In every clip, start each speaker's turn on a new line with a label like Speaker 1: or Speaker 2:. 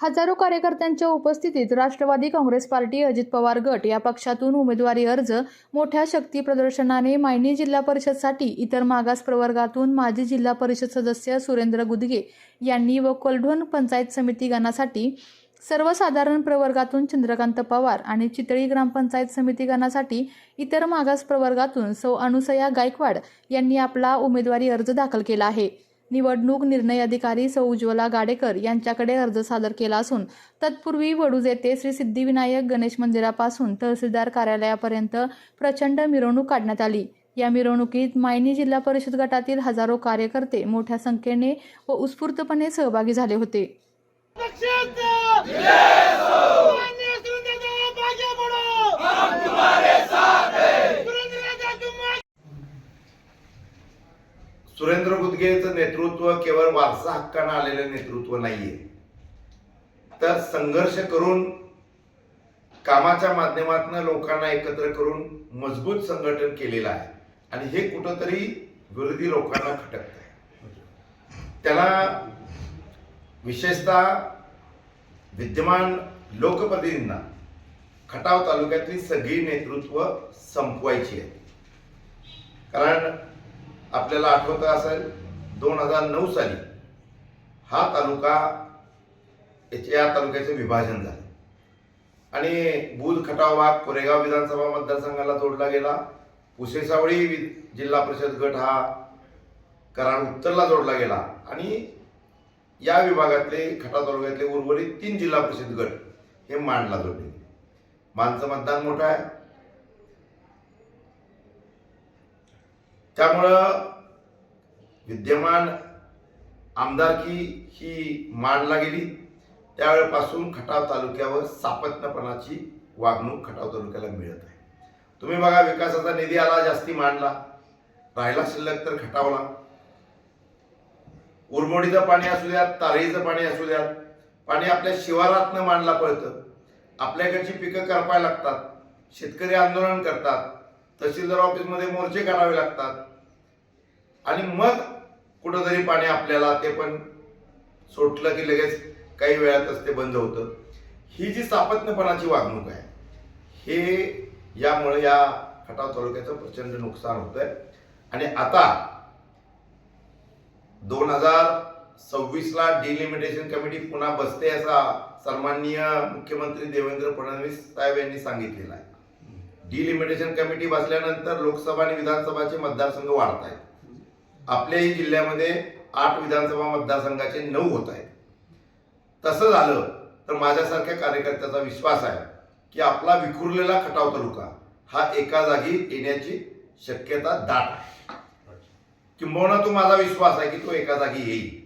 Speaker 1: हजारो कार्यकर्त्यांच्या उपस्थितीत राष्ट्रवादी काँग्रेस पार्टी अजित पवार गट या पक्षातून उमेदवारी अर्ज मोठ्या शक्ती प्रदर्शनाने मायनी जिल्हा परिषदसाठी इतर मागास प्रवर्गातून माजी जिल्हा परिषद सदस्य सुरेंद्र गुदगे यांनी व कोल्ढोण पंचायत समिती गणासाठी सर्वसाधारण प्रवर्गातून चंद्रकांत पवार आणि चितळी ग्रामपंचायत समिती गणासाठी इतर मागास प्रवर्गातून सौ अनुसया गायकवाड यांनी आपला उमेदवारी अर्ज दाखल केला आहे. निवडणूक निर्णय अधिकारी सौ उज्ज्वला गाडेकर यांच्याकडे अर्ज सादर केला असून तत्पूर्वी वडूज येथे श्री सिद्धिविनायक गणेश मंदिरापासून तहसीलदार कार्यालयापर्यंत प्रचंड मिरवणूक काढण्यात आली. या मिरवणुकीत मायनी जिल्हा परिषद गटातील हजारो कार्यकर्ते मोठ्या संख्येने व उत्स्फूर्तपणे सहभागी झाले होते.
Speaker 2: सुरेंद्र नेतृत्व केवळ वारसा हक्कानं आलेलं नेतृत्व नाहीये. तर संघर्ष करून कामाच्या माध्यमातून लोकांना एकत्र करून मजबूत संघटन केलेलं आहे. आणि हे कुठंतरी विरोधी लोकांना खटकत आहे त्याला विशेषतः विद्यमान लोकप्रतिनिधींना खटाव तालुक्यातली सगळी नेतृत्व संपवायची आहे. कारण आपल्याला आठवत असेल दोन हजार नऊ साली हा तालुका याच्या या तालुक्याचे विभाजन झाले. आणि बुध खटाव भाग कोरेगाव विधानसभा मतदारसंघाला जोडला गेला. पुसेसावळी जिल्हा परिषद गट हा कराड उत्तरला जोडला गेला. आणि या विभागातले खटाव तालुक्यातले उर्वरित तीन जिल्हा परिषद गट हे मांडला जोडले. मानचं मतदान मोठं आहे. त्यामुळं विद्यमान आमदारकी ही मांडला गेली त्यावेळेपासून खटाव तालुक्यावर सापत्नपणाची वागणूक खटाव तालुक्याला मिळत आहे. तुम्ही बघा विकासाचा निधी आला जास्ती मांडला. राहिला शिल्लक तर खटावला. उरमोडीचं पाणी असू द्यात तारळीचं पाणी असू द्यात पाणी आपल्या शिवारातनं मांडला पळतं. आपल्याकडची पिकं करपायला लागतात. शेतकरी आंदोलन करतात. तहसीलदार ऑफिसमध्ये मोर्चे काढावे लागतात. आणि मग कुठंतरी पाणी आपल्याला ते पण सोडलं की लगेच काही वेळातच ते बंद होतं. ही जी सापत्नपणाची वागणूक आहे हे यामुळे या खटाव तालुक्याचं प्रचंड नुकसान होतंय. आणि आता दोन हजार सव्वीसला डिलिमिटेशन कमिटी पुन्हा बसते असा सन्माननीय मुख्यमंत्री देवेंद्र फडणवीस साहेब यांनी सांगितलेला आहे. डिलिमिटेशन कमिटी बसल्यानंतर लोकसभा आणि विधानसभाचे मतदारसंघ वाढत आहेत आपल्याही जिल्ह्यामध्ये आठ विधानसभा मतदारसंघाचे नऊ होत आहेत. तसं झालं तर माझ्यासारख्या कार्यकर्त्याचा विश्वास आहे की आपला विखुरलेला खटाव तालुका हा एका जागी येण्याची शक्यता दाट आहे. किंबहुना तो माझा विश्वास आहे की तो एका जागी येईल.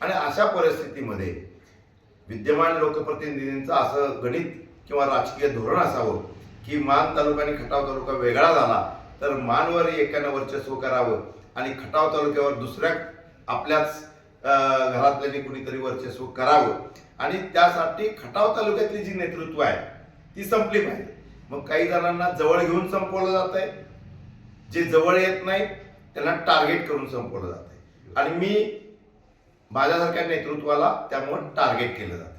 Speaker 2: आणि अशा परिस्थितीमध्ये विद्यमान लोकप्रतिनिधींचं असं गणित किंवा राजकीय धोरण असावं की मान तालुका आणि खटाव तालुका वेगळा झाला तर मानवर एकानं वर्चस्व करावं आणि खटाव तालुक्यावर दुसऱ्या आपल्याच अं, घरातल्यानी कुणीतरी वर्चस्व करावं. आणि त्यासाठी खटाव तालुक्यातली जी नेतृत्व आहे ती संपली पाहिजे. मग काही जणांना जवळ घेऊन संपवलं जात आहे जे जवळ येत नाही त्यांना टार्गेट करून संपवलं जात आहे आणि मी माझ्यासारख्या नेतृत्वाला त्यामुळे टार्गेट केलं जातं